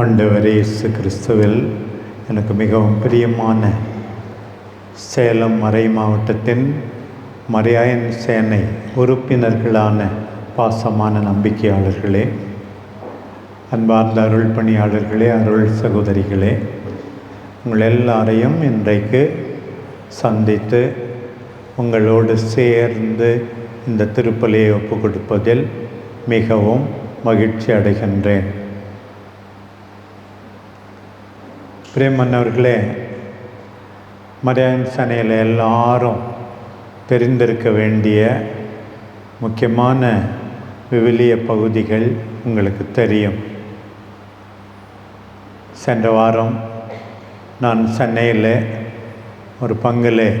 ஆண்டவர் இயேசு கிறிஸ்துவில் எனக்கு மிகவும் பிரியமான சேலம் மறை மாவட்டத்தின் மரியாயன் சேனை உறுப்பினர்களான பாசமான நம்பிக்கையாளர்களே அன்பார்ந்த அருள் பணியாளர்களே அருள் சகோதரிகளே உங்கள் எல்லாரையும் இன்றைக்கு சந்தித்து உங்களோடு சேர்ந்து இந்த திருப்பலியை ஒப்பு கொடுப்பதில் மிகவும் மகிழ்ச்சி அடைகின்றேன். பிரேமன்னவர்களே மரியாதை சனையில் எல்லாரும் தெரிந்திருக்க வேண்டிய முக்கியமான விவிலிய பகுதிகள் உங்களுக்கு தெரியும். சென்ற வாரம் நான் சென்னையில் ஒரு பங்கில்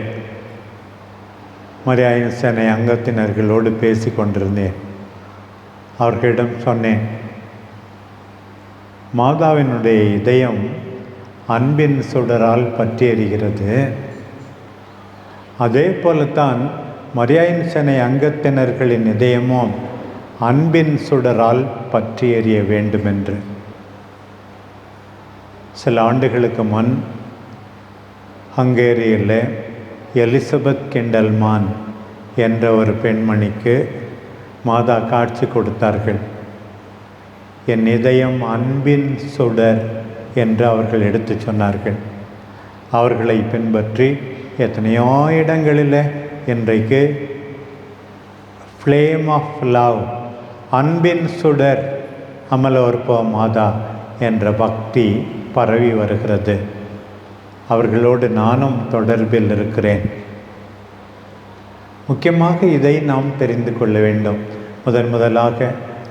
மரியாதை சேனை அங்கத்தினர்களோடு பேசி கொண்டிருந்தேன். அவர்களிடம் சொன்னேன் மாதாவினுடைய இதயம் அன்பின் சுடரால் பற்றியறிகிறது அதே போலத்தான் மரியாயின்சனை அங்கத்தினர்களின் இதயமும் அன்பின் சுடரால் பற்றி எறிய வேண்டுமென்று. சில ஆண்டுகளுக்கு முன் ஹங்கேரியில் எலிசபெத் கிண்டல்மான் என்ற ஒரு பெண்மணிக்கு மாதா காட்சி கொடுத்தார்கள். என் இதயம் அன்பின் சுடர் என்று அவர்கள் எடுத்து சொன்னார்கள். அவர்களை பின்பற்றி எத்தனையோ இடங்களில் இன்றைக்கு ஃப்ளேம் ஆஃப் லவ் அன்பின் சுடர் அமலோர்போ மாதா என்ற பக்தி பரவி வருகிறது. அவர்களோடு நானும் தொடர்பில் இருக்கிறேன். முக்கியமாக இதை நாம் தெரிந்து கொள்ள வேண்டும். முதன் முதலாக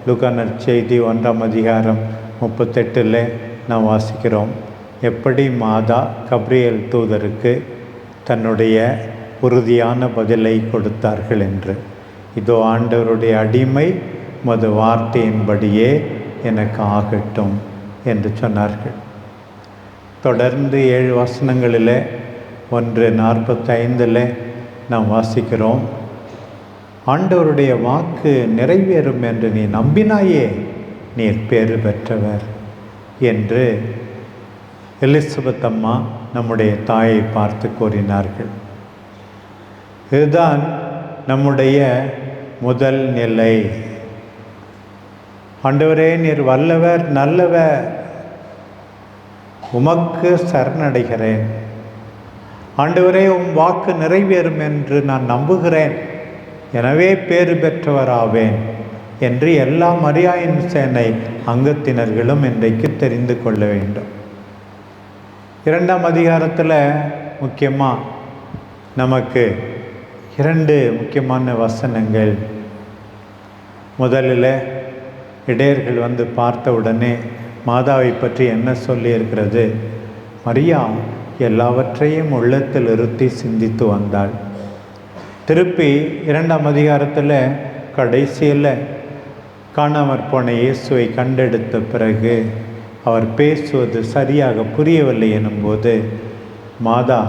லுகானர் செய்தி ஒன்றாம் அதிகாரம் முப்பத்தெட்டில் நாம் வாசிக்கிறோம். எப்படி மாதா கப்ரியல் தூதருக்கு தன்னுடைய உறுதியான பதிலை கொடுத்தார்கள் என்று. இதோ ஆண்டவருடைய அடிமை மது வார்த்தையின்படியே எனக்கு ஆகட்டும் என்று சொன்னார்கள். தொடர்ந்து ஏழு வசனங்களில் ஒன்று நாற்பத்தைந்தில் நாம் வாசிக்கிறோம். ஆண்டவருடைய வாக்கு நிறைவேறும் என்று நீ நம்பினாயே நீர் பேறு பெற்றவர். என்று எலிசபெத் அம்மா நம்முடைய தாயை பார்த்து கூறினார்கள். இதுதான் நம்முடைய முதல் நிலை. ஆண்டவரே நீர் வல்லவர் நல்லவர். உமக்கு சரணடைகிறேன். ஆண்டவரே உம் வாக்கு நிறைவேறும் என்று நான் நம்புகிறேன். எனவே பேறு பெற்றவராவேன். என்று எல்லா மரியாயின் சேனை அங்கத்தினர்களும் இன்றைக்கு தெரிந்து கொள்ள வேண்டும். இரண்டாம் அதிகாரத்தில் முக்கியமாக நமக்கு இரண்டு முக்கியமான வசனங்கள். முதலில் இடையர்கள் வந்து பார்த்த உடனே மாதாவை பற்றி என்ன சொல்லியிருக்கிறது? மரியா எல்லாவற்றையும் உள்ளத்தில் இருத்தி சிந்தித்து வந்தாள். திருப்பி இரண்டாம் அதிகாரத்தில் கடைசியில் காணாமற் போன இயேசுவை கண்டெடுத்த பிறகு அவர் பேசுவது சரியாக புரியவில்லை எனும்போது மாதா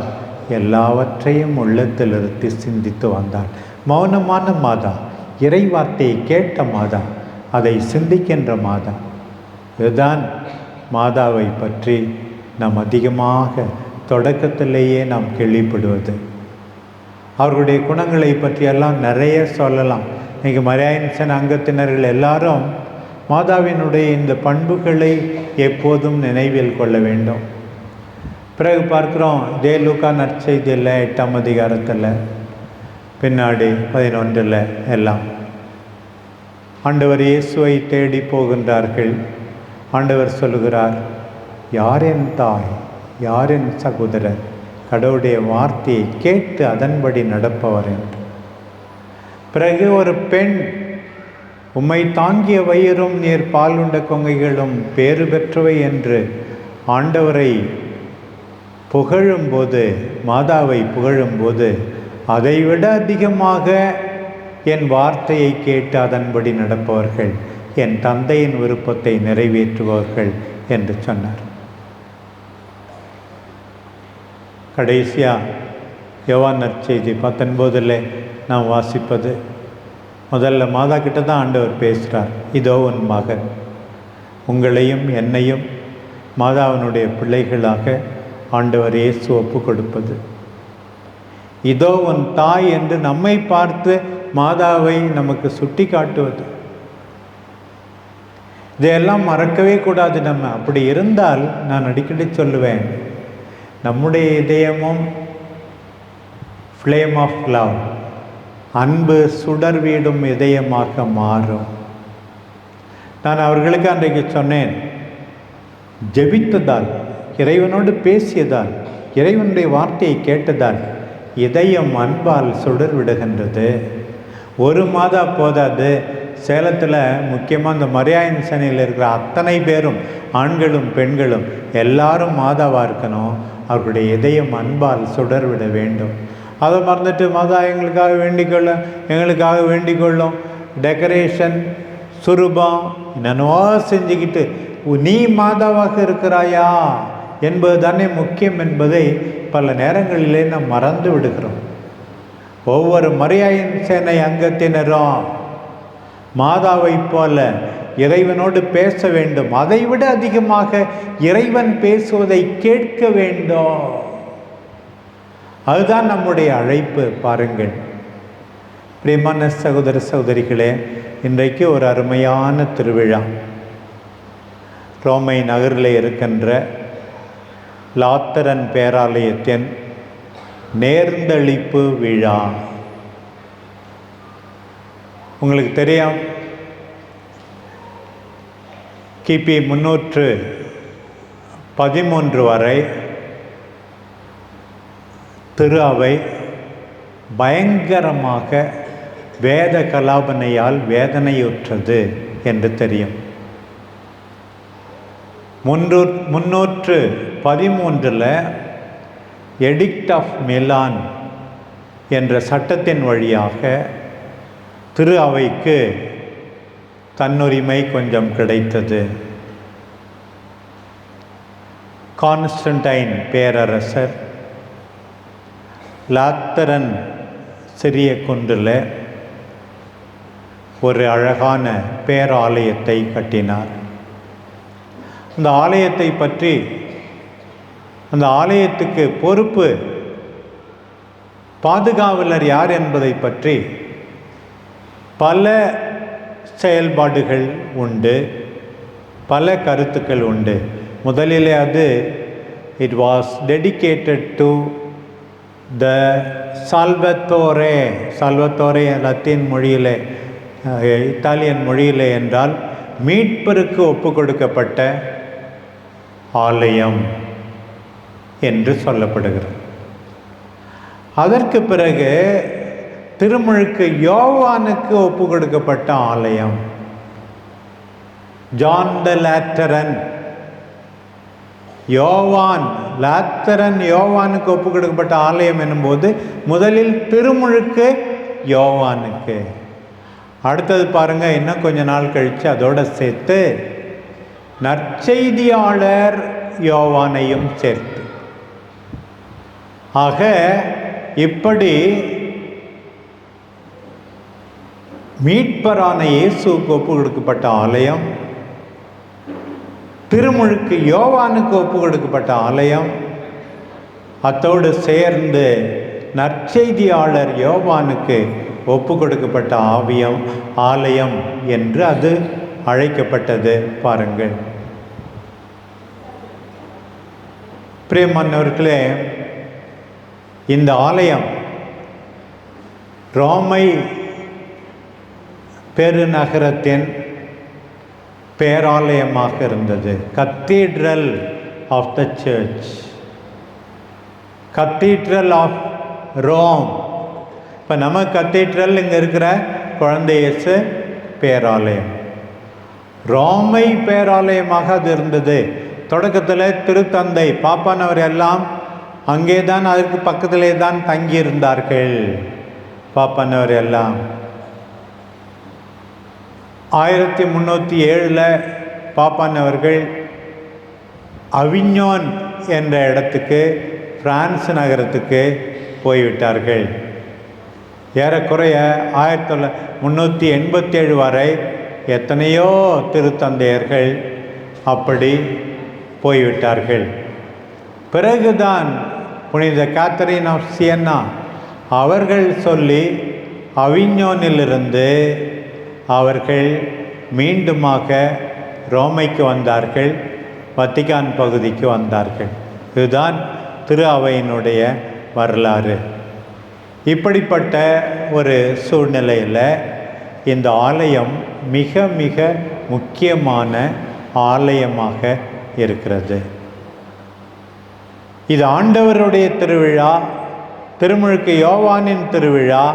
எல்லாவற்றையும் உள்ளத்தில் இருத்தி சிந்தித்து வந்தாள் மௌனமான மாதா இறை வார்த்தையை கேட்ட மாதா அதை சிந்திக்கின்ற மாதா. இதுதான் மாதாவை பற்றி நாம் அதிகமாக தொடக்கத்திலேயே நாம் கேள்விப்படுவது. அவர்களுடைய குணங்களை பற்றியெல்லாம் நிறைய சொல்லலாம். இன்றைக்கி மரியாயன்சன் அங்கத்தினர்கள் எல்லாரும் மாதாவினுடைய இந்த பண்புகளை எப்போதும் நினைவில் கொள்ள வேண்டும். பிறகு பார்க்குறோம் இதே லூக்கா நற்செய்தியில் எட்டாம் அதிகாரத்தில் பின்னாடி பதினொன்றில் எல்லாம். ஆண்டவர் இயேசுவை தேடி போகின்றார்கள். ஆண்டவர் சொல்லுகிறார் யார் என் தாய் யார் என் சகோதரர் கடவுளுடைய வார்த்தையை கேட்டு அதன்படி நடப்பவர் என்று. பிறகு ஒரு பெண் உம்மை தாங்கிய வயிறும் நீர் பால் உண்ட கொங்கைகளும் பேறு பெற்றவை என்று ஆண்டவரை புகழும்போது மாதாவை புகழும்போது அதைவிட அதிகமாக என் வார்த்தையை கேட்டு அதன்படி நடப்பவர்கள் என் தந்தையின் விருப்பத்தை நிறைவேற்றுபவர்கள் என்று சொன்னார். கடைசியாக யோவான் நற்செய்தி பத்தொன்பதில் நாம் வாசிப்பது. முதல்ல மாதா கிட்ட தான் ஆண்டவர் பேசுகிறார் இதோ உன் மகன். உங்களையும் என்னையும் மாதாவினுடைய பிள்ளைகளாக ஆண்டவர் இயேசு ஒப்பு கொடுப்பது இதோ உன் தாய் என்று நம்மை பார்த்து மாதாவை நமக்கு சுட்டி காட்டுவது இதையெல்லாம் மறக்கவே கூடாது. நம்ம அப்படி இருந்தால் நான் அடிக்கடி சொல்லுவேன் நம்முடைய இதயமும் ஃப்ளேம் ஆஃப் லவ் அன்பு சுடர் வீடும் இதயமாக மாறும். நான் அவர்களுக்கு அன்றைக்கு சொன்னேன் ஜெபித்ததால் இறைவனோடு பேசியதால் இறைவனுடைய வார்த்தையை கேட்டதால் இதயம் அன்பால் சுடர் விடுகின்றது. ஒரு மாதா போதாது. சேலத்தில் முக்கியமாக இந்த மரியாயன் சனையில் இருக்கிற அத்தனை பேரும் ஆண்களும் பெண்களும் எல்லாரும் மாதாவாக இருக்கணும். அவர்களுடைய இதயம் அன்பால் சுடர் விட வேண்டும். அதை மறந்துட்டு மாதா எங்களுக்காக வேண்டிக்கொள்ள எங்களுக்காக வேண்டிக்கொள்ளும். டெக்கரேஷன் சுரூபம் என்னென்னவோ செஞ்சுக்கிட்டு நீ மாதாவாக இருக்கிறாயா? என்பது தானே முக்கியம் என்பதை பல நேரங்களிலே நாம் மறந்து விடுகிறோம். ஒவ்வொரு மரியாயின் சேனை அங்கத்தினரும் மாதாவைப் போல இறைவனோடு பேச வேண்டும். அதைவிட அதிகமாக இறைவன் பேசுவதை கேட்க வேண்டும். அதுதான் நம்முடைய அழைப்பு பாருங்கள். பிரியமான சகோதர சகோதரிகளே இன்றைக்கு ஒரு அருமையான திருவிழா. ரோமை நகரில் இருக்கின்ற லாத்தரன் பேராலயத்தின் நேர்ந்தளிப்பு விழா. உங்களுக்கு தெரியும் கிபி முன்னூற்று பதிமூன்று வரை திரு அவை பயங்கரமாக வேத கலாபனையால் வேதனையுற்றது என்று தெரியும். முன்னூ முன்னூற்று பதிமூன்றில் எடிக்ட் ஆஃப் மிலான் என்ற சட்டத்தின் வழியாக திரு அவைக்கு தன்னுரிமை கொஞ்சம் கிடைத்தது. கான்ஸ்டன்டைன் பேரரசர் லாத்தரன் சிறிய குன்றில் ஒரு அழகான பேராலயத்தை கட்டினார். அந்த ஆலயத்தை பற்றி அந்த ஆலயத்துக்கு பொறுப்பு பாதுகாவலர் யார் என்பதை பற்றி பல செயல்பாடுகள் உண்டு பல கருத்துக்கள் உண்டு. முதலிலே அது it was dedicated to the Salvatore Salvatore Latin மொழியிலே இத்தாலியன் மொழியிலே என்றால் மீட்பருக்கு ஒப்பு கொடுக்கப்பட்ட ஆலயம் என்று சொல்லப்படுகிறது. அதற்கு பிறகு திருமுழுக்கு யோவானுக்கு ஒப்பு கொடுக்கப்பட்ட ஆலயம். ஜான் த லேட்டரன் யோவான் லாத்தரன் யோவானுக்கு ஒப்பு கொடுக்கப்பட்ட ஆலயம் என்னும்போது முதலில் திருமுழுக்கு யோவானுக்கு. அடுத்தது பாருங்கள் இன்னும் கொஞ்ச நாள் கழித்து அதோடு சேர்த்து நற்செய்தியாளர் யோவானையும் சேர்த்து. ஆக இப்படி மீட்பரான இயேசுவுக்கு ஒப்பு கொடுக்கப்பட்ட ஆலயம் திருமுழுக்கு யோவானுக்கு ஒப்பு கொடுக்கப்பட்ட ஆலயம். அத்தோடு சேர்ந்து நற்செய்தியாளர் யோவானுக்கு ஒப்பு கொடுக்கப்பட்ட ஆவியம் ஆலயம் என்று அது அழைக்கப்பட்டது. பாருங்கள். பிரியமானவர்களே இந்த ஆலயம் ரோமை பெருநகரத்தின் பேராலயமாக இருந்தது. Cathedral of the church cathedral of Rome இப்போ நம்ம கத்தீட்ரல் இங்கே இருக்கிற குழந்தையசு பேராலயம். ரோமை பேராலயமாக அது இருந்தது. தொடக்கத்தில் திருத்தந்தை பாப்பானவர் எல்லாம் அங்கே தான் அதற்கு பக்கத்திலே தான் தங்கியிருந்தார்கள். பாப்பானவர் எல்லாம். ஆயிரத்தி முந்நூற்றி ஏழில் பாப்பான் அவர்கள் அவிஞோன் என்ற இடத்துக்கு பிரான்ஸ் நகரத்துக்கு போய்விட்டார்கள். ஏறக்குறைய ஆயிரத்தி தொள்ள முந்நூற்றி எண்பத்தேழு வரை எத்தனையோ திருத்தந்தையர்கள் அப்படி போய்விட்டார்கள். பிறகுதான் புனித கேத்தரின் ஆஃப் சியன்னா அவர்கள் சொல்லி அவிஞோனிலிருந்து அவர்கள் மீண்டுமாக ரோமைக்கு வந்தார்கள் வத்திகான் பகுதிக்கு வந்தார்கள். இதுதான் திரு அவையினுடைய வரலாறு. இப்படிப்பட்ட ஒரு சூழ்நிலையில் இந்த ஆலயம் மிக மிக முக்கியமான ஆலயமாக இருக்கிறது. இது ஆண்டவருடைய திருவிழா திருமுழுக்கு யோவானின் திருவிழா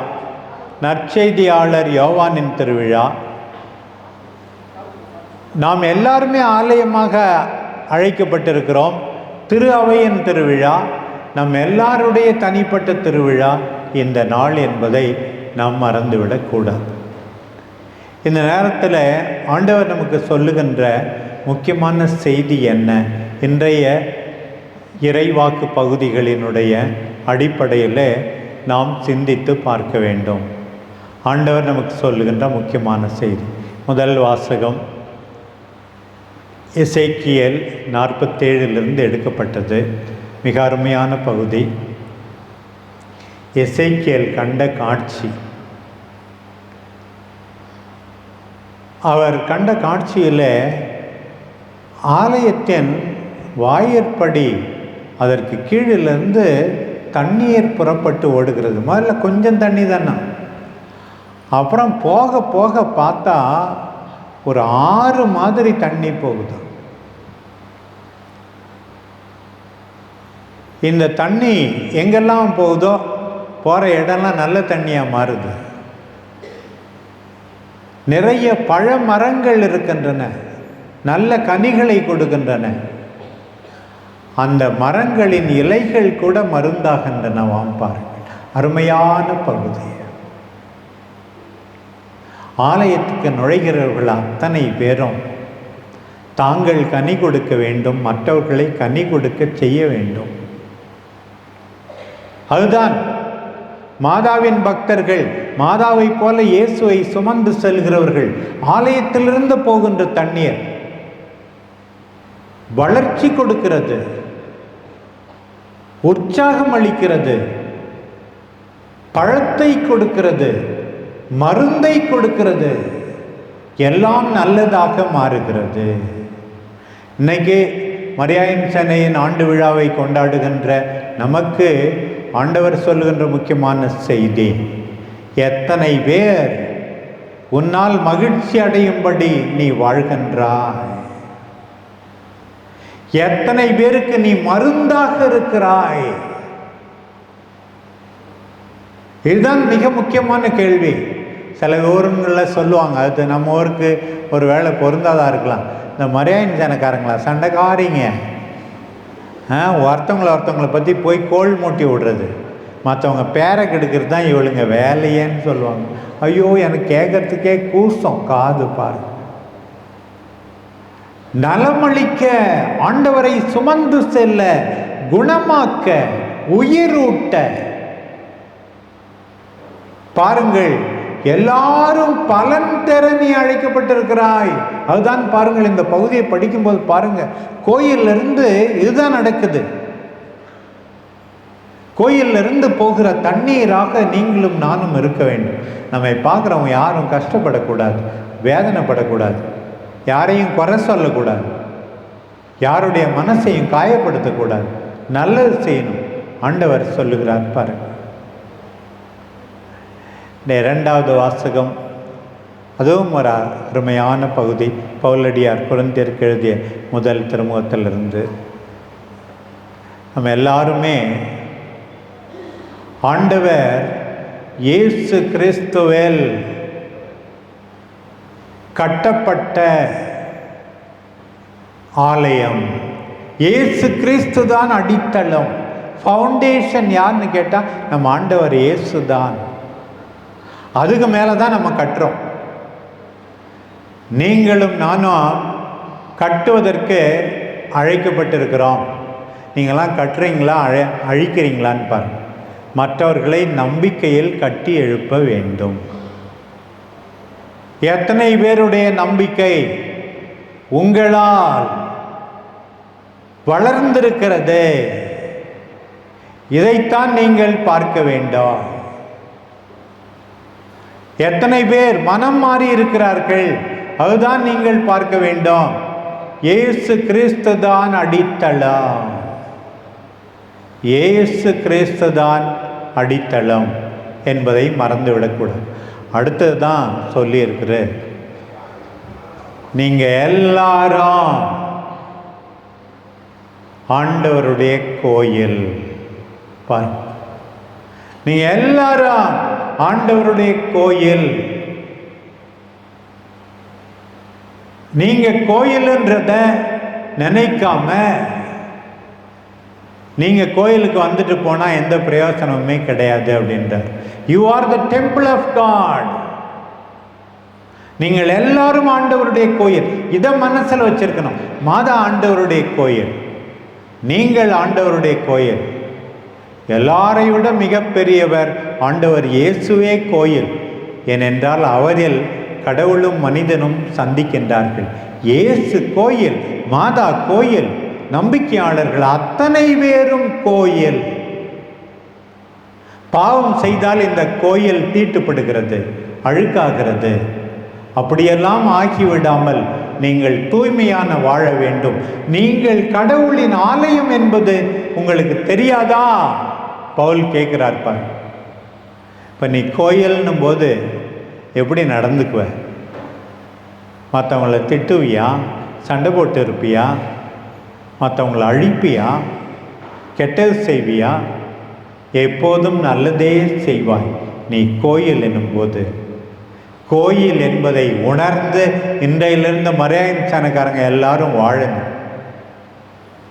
நற்செய்தியாளர் யோவானின் திருவிழா. நாம் எல்லாருமே ஆலயமாக அழைக்கப்பட்டிருக்கிறோம். திரு அவையின் திருவிழா நம் எல்லாருடைய தனிப்பட்ட திருவிழா இந்த நாள் என்பதை நாம் மறந்துவிடக்கூடாது இந்த நேரத்தில் ஆண்டவர் நமக்கு சொல்லுகின்ற முக்கியமான செய்தி என்ன? இன்றைய இறைவாக்கு பகுதிகளினுடைய அடிப்படையில் நாம் சிந்தித்து பார்க்க வேண்டும். ஆண்டவர் நமக்கு சொல்லுகின்ற முக்கியமான செய்தி. முதல் வாசகம் இசைக்கியல் நாற்பத்தேழிலிருந்து எடுக்கப்பட்டது. மிக அருமையான பகுதி. இசைக்கியல் கண்ட காட்சி. அவர் கண்ட காட்சியில் ஆலயத்தின் வாயிற்படி அதற்கு கீழிலிருந்து தண்ணீர் புறப்பட்டு ஓடுகிறது. முதல்ல கொஞ்சம் தண்ணி தானே? அப்புறம் போக போக பார்த்தா ஒரு ஆறு மாதிரி தண்ணி போகுது. இந்த தண்ணி எங்கெல்லாம் போகுதோ போகிற இடம்லாம் நல்ல தண்ணியாக மாறுது. நிறைய பழ மரங்கள் இருக்கின்றன. நல்ல கனிகளை கொடுக்கின்றன. அந்த மரங்களின் இலைகள் கூட மருந்தாகின்றனவாம் பாருங்கள் அருமையான பகுதி. ஆலயத்துக்கு நுழைகிறவர்கள் அத்தனை பேரும் தாங்கள் கனி கொடுக்க வேண்டும் மற்றவர்களை கனி கொடுக்க செய்ய வேண்டும். அதுதான் மாதாவின் பக்தர்கள் மாதாவை போல இயேசுவை சுமந்து செல்கிறவர்கள் ஆலயத்திலிருந்து போகின்ற தண்ணீர் வளர்ச்சி கொடுக்கிறது உற்சாகம் அளிக்கிறது பழத்தை கொடுக்கிறது மருந்தை கொடுக்கிறது. எல்லாம் நல்லதாக மாறுகிறது. இன்னைக்கு மரியாயின் சென்னையின் ஆண்டு விழாவை கொண்டாடுகின்ற நமக்கு ஆண்டவர் சொல்லுகின்ற முக்கியமான செய்தி எத்தனை பேர் உன்னால் மகிழ்ச்சி அடையும்படி நீ வாழ்கின்றாய்? எத்தனை பேருக்கு நீ மருந்தாக இருக்கிறாய்? இதுதான் மிக முக்கியமான கேள்வி. சில ஊருங்களில் சொல்லுவாங்க அது நம்ம ஊருக்கு ஒரு வேலை பொருந்தாதா இருக்கலாம். இந்த மரியாயின் ஜனக்காரங்களா சண்டைக்காரிங்க. ஒருத்தவங்களை ஒருத்தவங்களை பற்றி போய் கோல் மூட்டி விடுறது. மற்றவங்க பேரை கெடுக்கிறது தான் இவளுங்க வேலையேன்னு சொல்லுவாங்க. ஐயோ எனக்கு கேட்கறதுக்கே கூசம் காது பாரு நலமளிக்க ஆண்டவரை சுமந்து செல்ல குணமாக்க உயிரூட்ட. பாருங்கள் எல்லாரும் பலன் தர நீ அழைக்கப்பட்டிருக்கிறாய். அதுதான் பாருங்கள் இந்த பகுதியை படிக்கும்போது பாருங்க. கோயில்ல இருந்து இதுதான் நடக்குது. கோயில்ல இருந்து போகிற தண்ணீராக நீங்களும் நானும் இருக்க வேண்டும். நம்மை பார்க்குறவங்க யாரும் கஷ்டப்படக்கூடாது வேதனைப்படக்கூடாது யாரையும் குறை சொல்லக்கூடாது யாருடைய மனசையும் காயப்படுத்தக்கூடாது. நல்லது செய்யணும். ஆண்டவர் சொல்லுகிறார் பாருங்கள். இந்த இரண்டாவது வாசகம். அதுவும் ஒரு அருமையான பகுதி. பவுலடியார் குழந்தையருக்கு எழுதிய முதல் திருமுகத்திலிருந்து. நம்ம எல்லாருமே ஆண்டவர் இயேசு கிறிஸ்துவேல் கட்டப்பட்ட ஆலயம். இயேசு கிறிஸ்து தான் அடித்தளம். ஃபவுண்டேஷன் யாருன்னு கேட்டால் நம்ம ஆண்டவர் இயேசு தான். அதுக்கு மேலே தான் நம்ம கட்டுறோம். நீங்களும் நானும் கட்டுவதற்கு அழைக்கப்பட்டிருக்கிறோம். நீங்களாம் கட்டுறீங்களா? அழை அழிக்கிறீங்களான்னு பாருங்க. மற்றவர்களை நம்பிக்கையில் கட்டி எழுப்ப வேண்டும். எத்தனை பேருடைய நம்பிக்கை? உங்களால் வளர்ந்திருக்கிறது. இதைத்தான் நீங்கள் பார்க்க வேண்டும். எத்தனை பேர் மனம் மாறி இருக்கிறார்கள்? அதுதான் நீங்கள் பார்க்க வேண்டும். ஏசு கிறிஸ்து தான் அடித்தளம். ஏசு கிறிஸ்து தான் அடித்தளம் என்பதை மறந்துவிடக்கூடாது. அடுத்தது தான் சொல்லியிருக்கிற நீங்கள் எல்லாரும் ஆண்டவருடைய கோயில். பார் நீங்கள் எல்லாரும் ஆண்டவருடைய கோயில். நீங்க கோயிலுன்றத நினைக்காம நீங்க கோயிலுக்கு வந்துட்டு போனா எந்த பிரயோசனமுமே கிடையாது அப்படின்றார். You are the temple of God நீங்கள் எல்லாரும் ஆண்டவருடைய கோயில். இதை மனசில் வச்சிருக்கணும். மாதா ஆண்டவருடைய கோயில். நீங்கள் ஆண்டவருடைய கோயில். எல்லாரையும் விட மிகப்பெரியவர் ஆண்டவர் இயேசுவே கோயில். ஏனென்றால் அவரில் கடவுளும் மனிதனும் சந்திக்கின்றார்கள். இயேசு கோயில் மாதா கோயில் நம்பிக்கையாளர்கள் அத்தனை பேரும் கோயில். பாவம் செய்தால் இந்த கோயில் தீட்டுப்படுகிறது அழுக்காகிறது. அப்படியெல்லாம் ஆகிவிடாமல் நீங்கள் தூய்மையான வாழ வேண்டும். நீங்கள் கடவுளின் ஆலயம் என்பது உங்களுக்கு தெரியாதா? பவுல் கேட்குறாருப்பாங்க இப்போ நீ கோயில்னும் போது எப்படி நடந்துக்குவ? மற்றவங்கள திட்டுவியா? சண்டை போட்டு இருப்பியா? மற்றவங்கள அழிப்பியா? கெட்டது செய்வியா? எப்போதும் நல்லதே செய்வாய். நீ கோயில் என்னும்போது கோயில் என்பதை உணர்ந்து இன்றையிலிருந்து மரியாதைக்காரங்க எல்லாரும் வாழணும்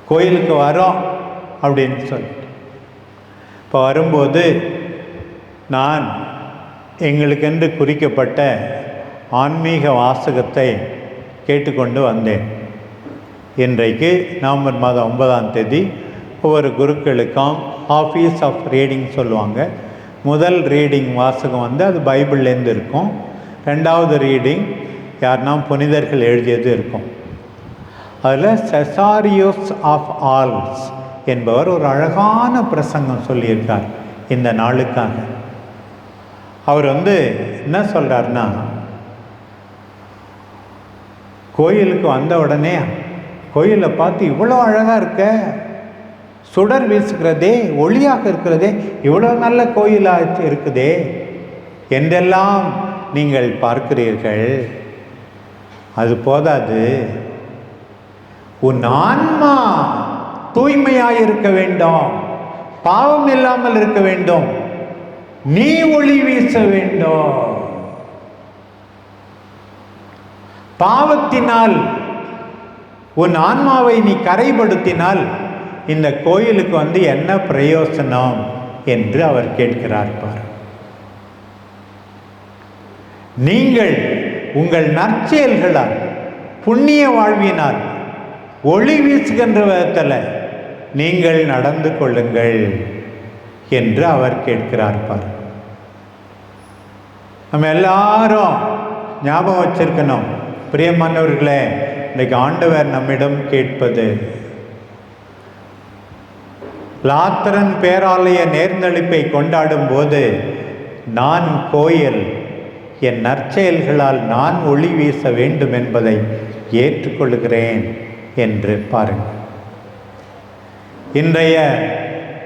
கோயிலுக்கு வரோம் அப்படின்னு சொல்லி. இப்போ வரும்போது நான் எங்களுக்கென்று குறிக்கப்பட்ட ஆன்மீக வாசகத்தை கேட்டுக்கொண்டு வந்தேன். இன்றைக்கு நவம்பர் மாதம் ஒன்பதாம் தேதி ஒவ்வொரு குருக்களுக்கும் ஆஃபீஸ் ஆஃப் ரீடிங் சொல்லுவாங்க. முதல் ரீடிங் வாசகம் வந்து அது பைபிள்லேருந்து இருக்கும். ரெண்டாவது ரீடிங் யாருன்னா புனிதர்கள் எழுதியது இருக்கும். அதில் செசாரியோஸ் ஆஃப் ஆல்ஸ் என்பவர் ஒரு அழகான பிரசங்கம் சொல்லியிருக்கார் இந்த நாளுக்காக. அவர் வந்து என்ன சொல்கிறாருன்னா கோயிலுக்கு வந்த உடனே கோயிலை பார்த்து இவ்வளோ அழகாக இருக்க சுடர் வீசுகிறதே ஒளியாக இருக்கிறதே இவ்வளோ நல்ல கோயிலாக இருக்குதே என்றெல்லாம் நீங்கள் பார்க்கிறீர்கள். அது போதாது. உன் ஆன்மா தூய்மையாக இருக்க வேண்டும். பாவம் இல்லாமல் இருக்க வேண்டும். நீ ஒளி வீச வேண்டும். பாவத்தினால் உன் ஆன்மாவை நீ கரைப்படுத்தினால் இந்த கோயிலுக்கு வந்து என்ன பிரயோசனம் என்று அவர் கேட்கிறார் பார். நீங்கள் உங்கள் நற்செயல்களால் புண்ணிய வாழ்வினால் ஒளி வீசுகின்ற விதத்தில் நீங்கள் நடந்து கொள்ளுங்கள் என்று அவர் கேட்கிறார் பார். நம்ம எல்லாரும் ஞாபகம் வச்சிருக்கணும். பிரியமானவர்களே இன்னைக்கு ஆண்டவர் நம்மிடம் கேட்பது லாத்திரன் பேராலய நேர்ந்தளிப்பை கொண்டாடும் போது நான் கோயில் என் நற்செயல்களால் நான் ஒளி வீச வேண்டும் என்பதை ஏற்றுக்கொள்கிறேன் என்று பாருங்கள். இன்றைய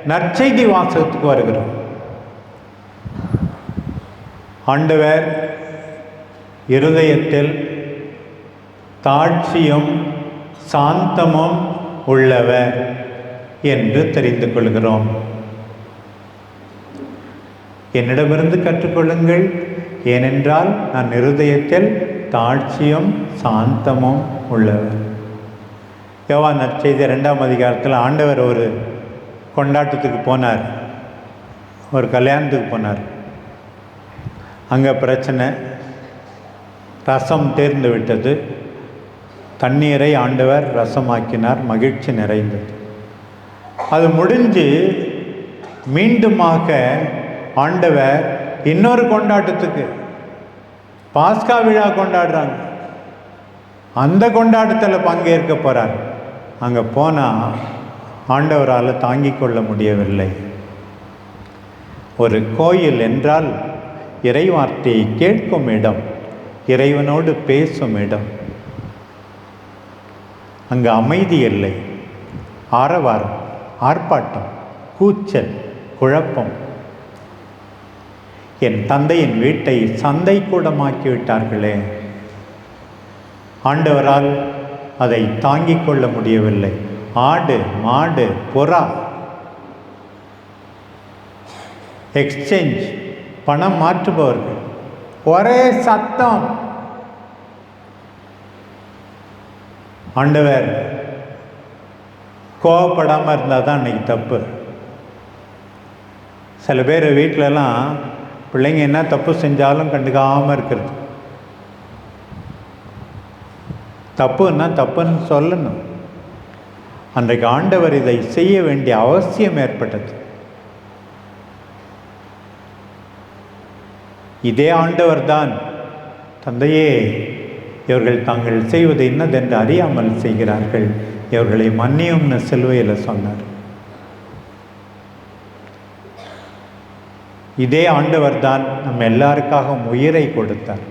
நற்செய்தி வாசகத்துக்கு வருகிறோம். ஆண்டவர் இருதயத்தில் தாட்சியும் சாந்தமும் உள்ளவர் என்று தெரிந்து கொள்கிறோம். என்னிடமிருந்து கற்றுக்கொள்ளுங்கள். ஏனென்றால் நான் இருதயத்தில் தாட்சியும் சாந்தமும் உள்ளவர். யோவான் நற்செய்தி ரெண்டாம் அதிகாரத்தில் ஆண்டவர் ஒரு கொண்டாட்டத்துக்கு போனார். ஒரு கல்யாணத்துக்கு போனார். அங்கே பிரச்சனை. ரசம் தேர்ந்து விட்டது. தண்ணீரை ஆண்டவர் ரசமாக்கினார். மகிழ்ச்சி நிறைந்தது. அது முடிஞ்சு மீண்டுமாக ஆண்டவர் இன்னொரு கொண்டாட்டத்துக்கு பாஸ்கா விழா கொண்டாடுறாங்க. அந்த கொண்டாட்டத்தில் பங்கேற்க போகிறார் அங்கே போனால் ஆண்டவரால் தாங்கிக் கொள்ள முடியவில்லை. ஒரு கோயில் என்றால் இறைவார்த்தையை கேட்கும் இடம் இறைவனோடு பேசும் இடம். அங்கு அமைதி இல்லை. ஆரவாரம் ஆர்ப்பாட்டம் கூச்சல் குழப்பம். என் தந்தையின் வீட்டை சந்தை கூடமாக்கிவிட்டார்களே ஆண்டவரால் அதை தாங்கிக் கொள்ள முடியவில்லை. ஆடு மாடு புறா. எக்ஸ்சேஞ்ச் பணம் மாற்றுபவர்கள். ஒரே சத்தம். ஆண்டவர் கோவப்படாமல் இருந்தால் தான் அன்னைக்கு தப்பு. சில பேர் வீட்டிலலாம் பிள்ளைங்க என்ன தப்பு செஞ்சாலும் கண்டுக்காமல் இருக்கிறது. தப்புன்னா தப்புன்னு சொல்லணும். அன்றைக்கு ஆண்டவர் இதை செய்ய வேண்டிய அவசியம் ஏற்பட்டது. இதே ஆண்டவர் தான் தந்தையே இவர்கள் தாங்கள் செய்வது என்னதென்று அறியாமல் செய்கிறார்கள். இவர்களை மன்னியும்னு சிலுவையில் சொன்னார். இதே ஆண்டவர் தான் நம்ம எல்லாருக்காகவும் உயிரை கொடுத்தார்.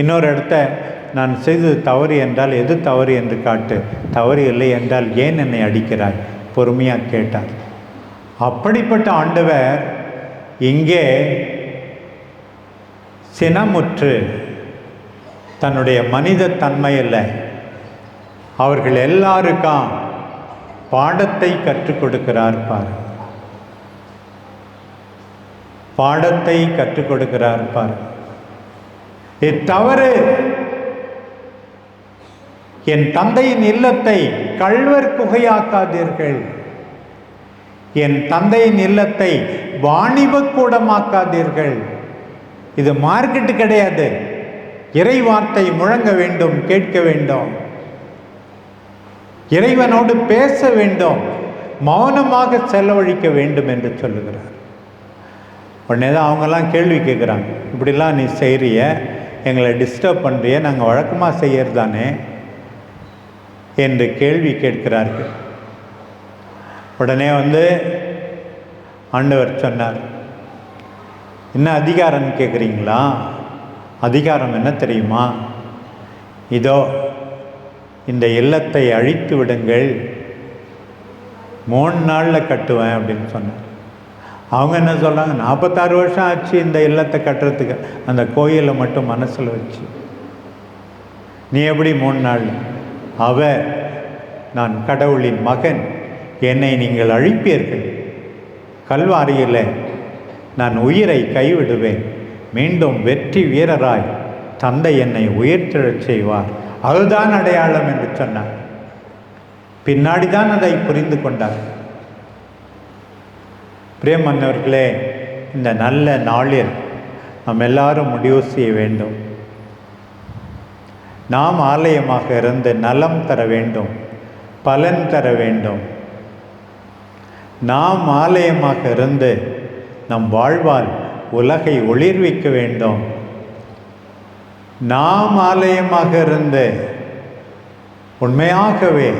இன்னொரு இடத்த நான் செய்தது தவறு என்றால் எது தவறு என்று காட்டு. தவறு இல்லை என்றால் ஏன் என்னை அடிக்கிறாய்? பொறுமையாக கேட்டார். அப்படிப்பட்ட ஆண்டவர் இங்கே சினமுற்று தன்னுடைய மனித தன்மையில் அவர்கள் எல்லாருக்கும் பாடத்தை கற்றுக் கொடுக்கிறார் பார். பாடத்தை கற்றுக் கொடுக்கிறார் பார். இத்தவறு என் தந்தையின் இல்லத்தை கல்வர் குகையாக்காதீர்கள். என் தந்தையின் இல்லத்தை வாணிப கூடமாக்காதீர்கள். இது மார்க்கெட்டு கிடையாது. இறை வார்த்தை முழங்க வேண்டும் கேட்க வேண்டும். இறைவனோடு பேச வேண்டும் மௌனமாக செலவழிக்க வேண்டும் என்று சொல்லுகிறார். உடனே தான் அவங்கெல்லாம் கேள்வி கேட்குறாங்க. இப்படிலாம் நீ செய்கிறிய எங்களை டிஸ்டர்ப் பண்ணுறிய நாங்கள் வழக்கமாக செய்யறது தானே என்று கேள்வி கேட்கிறார்கள். உடனே வந்து ஆண்டவர் சொன்னார் என்ன அதிகாரம்னு கேட்குறீங்களா? அதிகாரம் என்ன தெரியுமா? இதோ இந்த இல்லத்தை அழித்து விடுங்கள். மூணு நாளில் கட்டுவேன் அப்படின்னு சொன்னார். அவங்க என்ன சொல்கிறாங்க நாற்பத்தாறு வருஷம் ஆச்சு இந்த இல்லத்தை கட்டுறதுக்கு. அந்த கோயிலை மட்டும் மனசில் வச்சு. நீ எப்படி மூணு நாள் அவர் நான் கடவுளின் மகன் என்னை நீங்கள் அழிப்பீர்கள். கல்வாரியில் நான் உயிரை கைவிடுவேன். மீண்டும் வெற்றி வீரராய் தந்தை என்னை உயிர்த்தெழச் செய்வார். அதுதான் அடையாளம் என்று சொன்னார். பின்னாடி தான் அதை புரிந்து கொண்டார். பிரேமன்னவர்களே இந்த நல்ல நாளில் நாம் எல்லாரும் முடிவு செய்ய வேண்டும். நாம் ஆலயமாக இருந்து நலம் தர வேண்டும் பலன் தர வேண்டும். நாம் ஆலயமாக இருந்து நம் வாழ்வால் உலகை ஒளிர்விக்க வேண்டும். நாம் ஆலயமாக இருந்து உண்மையாகவே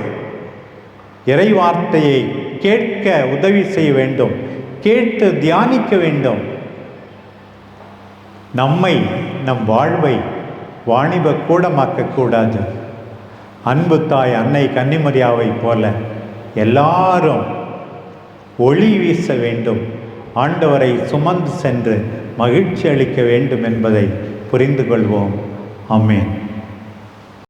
இறை வார்த்தையை கேட்க உதவி செய்ய வேண்டும் கேட்டு தியானிக்க வேண்டும். நம்மை நம் வாழ்வை வாணிப கூடமாக்கக்கூடாது. அன்பு தாய் அன்னை கன்னிமரியாவை போல எல்லாரும் ஒளி வீச வேண்டும். ஆண்டவரை சுமந்து சென்று மகிழ்ச்சி அளிக்க வேண்டும் என்பதை புரிந்து கொள்வோம் ஆமென்.